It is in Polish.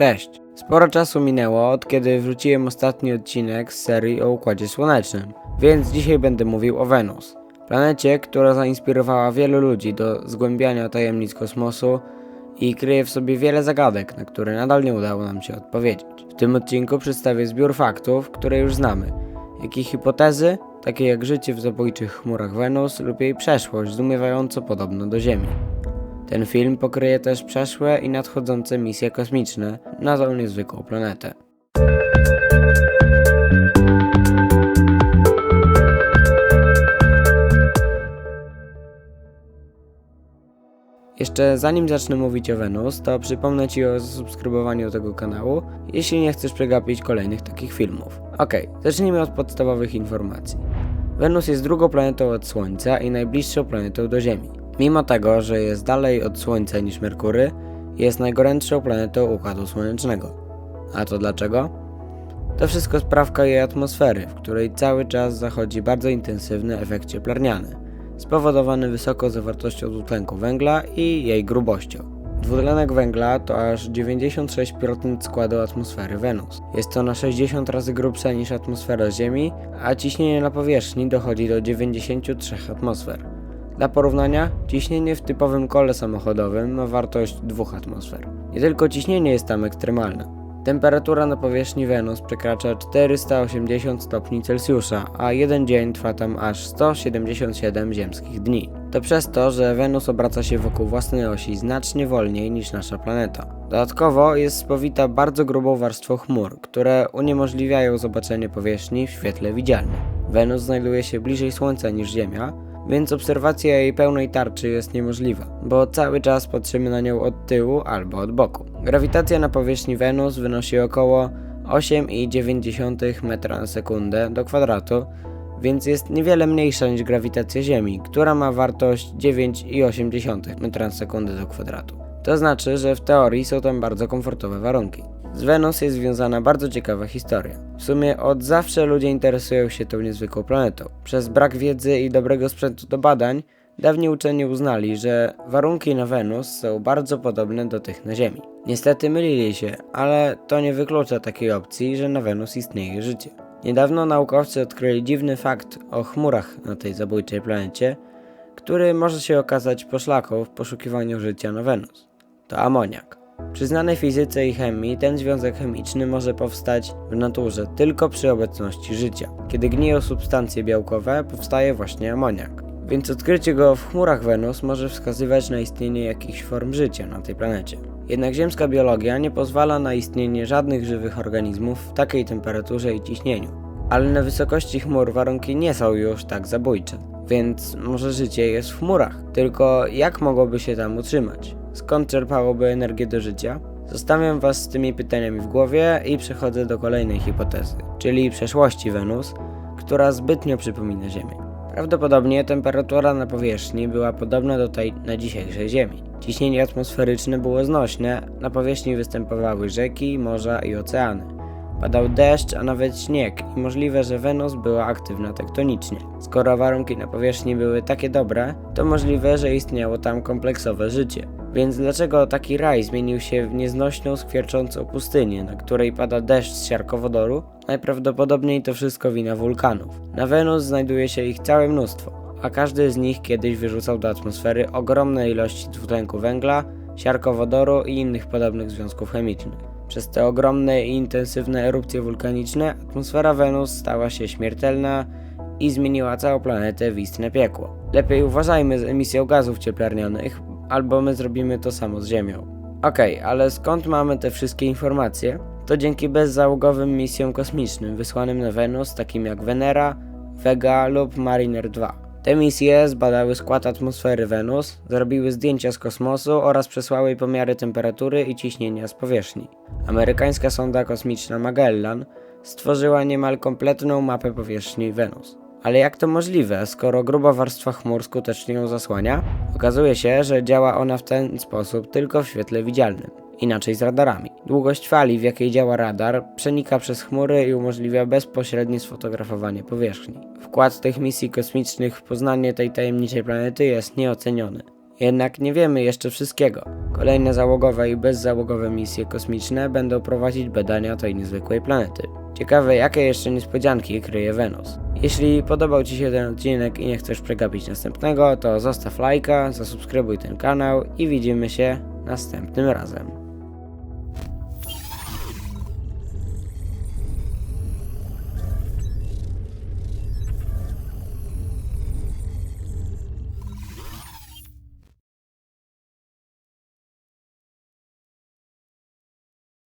Cześć! Sporo czasu minęło od kiedy wrzuciłem ostatni odcinek z serii o Układzie Słonecznym, więc dzisiaj będę mówił o Wenus. Planecie, która zainspirowała wielu ludzi do zgłębiania tajemnic kosmosu i kryje w sobie wiele zagadek, na które nadal nie udało nam się odpowiedzieć. W tym odcinku przedstawię zbiór faktów, które już znamy, jak i hipotezy, takie jak życie w zabójczych chmurach Wenus lub jej przeszłość zdumiewająco podobna do Ziemi. Ten film pokryje też przeszłe i nadchodzące misje kosmiczne na tą niezwykłą planetę. Jeszcze zanim zacznę mówić o Wenus, to przypomnę Ci o zasubskrybowaniu tego kanału, jeśli nie chcesz przegapić kolejnych takich filmów. Ok, zacznijmy od podstawowych informacji. Wenus jest drugą planetą od Słońca i najbliższą planetą do Ziemi. Mimo tego, że jest dalej od Słońca niż Merkury, jest najgorętszą planetą Układu Słonecznego. A to dlaczego? To wszystko sprawka jej atmosfery, w której cały czas zachodzi bardzo intensywny efekt cieplarniany, spowodowany wysoką zawartością dwutlenku węgla i jej grubością. Dwutlenek węgla to aż 96% składu atmosfery Wenus. Jest to na 60 razy grubsze niż atmosfera Ziemi, a ciśnienie na powierzchni dochodzi do 93 atmosfer. Dla porównania, ciśnienie w typowym kole samochodowym ma wartość 2 atmosfer. Nie tylko ciśnienie jest tam ekstremalne. Temperatura na powierzchni Wenus przekracza 480 stopni Celsjusza, a jeden dzień trwa tam aż 177 ziemskich dni. To przez to, że Wenus obraca się wokół własnej osi znacznie wolniej niż nasza planeta. Dodatkowo jest spowita bardzo grubą warstwą chmur, które uniemożliwiają zobaczenie powierzchni w świetle widzialnym. Wenus znajduje się bliżej Słońca niż Ziemia, więc obserwacja jej pełnej tarczy jest niemożliwa, bo cały czas patrzymy na nią od tyłu albo od boku. Grawitacja na powierzchni Wenus wynosi około 8,9 metra na sekundę do kwadratu, więc jest niewiele mniejsza niż grawitacja Ziemi, która ma wartość 9,8 metra na sekundę do kwadratu. To znaczy, że w teorii są tam bardzo komfortowe warunki. Z Wenus jest związana bardzo ciekawa historia. W sumie od zawsze ludzie interesują się tą niezwykłą planetą. Przez brak wiedzy i dobrego sprzętu do badań, dawni uczeni uznali, że warunki na Wenus są bardzo podobne do tych na Ziemi. Niestety mylili się, ale to nie wyklucza takiej opcji, że na Wenus istnieje życie. Niedawno naukowcy odkryli dziwny fakt o chmurach na tej zabójczej planecie, który może się okazać poszlaką w poszukiwaniu życia na Wenus. To amoniak. Przy znanej fizyce i chemii ten związek chemiczny może powstać w naturze tylko przy obecności życia. Kiedy gniją substancje białkowe, powstaje właśnie amoniak. Więc odkrycie go w chmurach Wenus może wskazywać na istnienie jakichś form życia na tej planecie. Jednak ziemska biologia nie pozwala na istnienie żadnych żywych organizmów w takiej temperaturze i ciśnieniu. Ale na wysokości chmur warunki nie są już tak zabójcze. Więc może życie jest w chmurach. Tylko jak mogłoby się tam utrzymać? Skąd czerpałoby energię do życia? Zostawiam Was z tymi pytaniami w głowie i przechodzę do kolejnej hipotezy, czyli przeszłości Wenus, która zbytnio przypomina Ziemię. Prawdopodobnie temperatura na powierzchni była podobna do tej na dzisiejszej Ziemi. Ciśnienie atmosferyczne było znośne, na powierzchni występowały rzeki, morza i oceany. Padał deszcz, a nawet śnieg i możliwe, że Wenus była aktywna tektonicznie. Skoro warunki na powierzchni były takie dobre, to możliwe, że istniało tam kompleksowe życie. Więc dlaczego taki raj zmienił się w nieznośną, skwierczącą pustynię, na której pada deszcz z siarkowodoru? Najprawdopodobniej to wszystko wina wulkanów. Na Wenus znajduje się ich całe mnóstwo, a każdy z nich kiedyś wyrzucał do atmosfery ogromne ilości dwutlenku węgla, siarkowodoru i innych podobnych związków chemicznych. Przez te ogromne i intensywne erupcje wulkaniczne atmosfera Wenus stała się śmiertelna i zmieniła całą planetę w istne piekło. Lepiej uważajmy z emisją gazów cieplarnianych, albo my zrobimy to samo z Ziemią. Okej, okay, ale skąd mamy te wszystkie informacje? To dzięki bezzałogowym misjom kosmicznym wysłanym na Wenus, takim jak Venera, Vega lub Mariner 2. Te misje zbadały skład atmosfery Wenus, zrobiły zdjęcia z kosmosu oraz przesłały pomiary temperatury i ciśnienia z powierzchni. Amerykańska sonda kosmiczna Magellan stworzyła niemal kompletną mapę powierzchni Wenus. Ale jak to możliwe, skoro gruba warstwa chmur skutecznie ją zasłania? Okazuje się, że działa ona w ten sposób tylko w świetle widzialnym, inaczej z radarami. Długość fali, w jakiej działa radar, przenika przez chmury i umożliwia bezpośrednie sfotografowanie powierzchni. Wkład tych misji kosmicznych w poznanie tej tajemniczej planety jest nieoceniony. Jednak nie wiemy jeszcze wszystkiego. Kolejne załogowe i bezzałogowe misje kosmiczne będą prowadzić badania tej niezwykłej planety. Ciekawe, jakie jeszcze niespodzianki kryje Wenus. Jeśli podobał Ci się ten odcinek i nie chcesz przegapić następnego, to zostaw lajka, zasubskrybuj ten kanał i widzimy się następnym razem.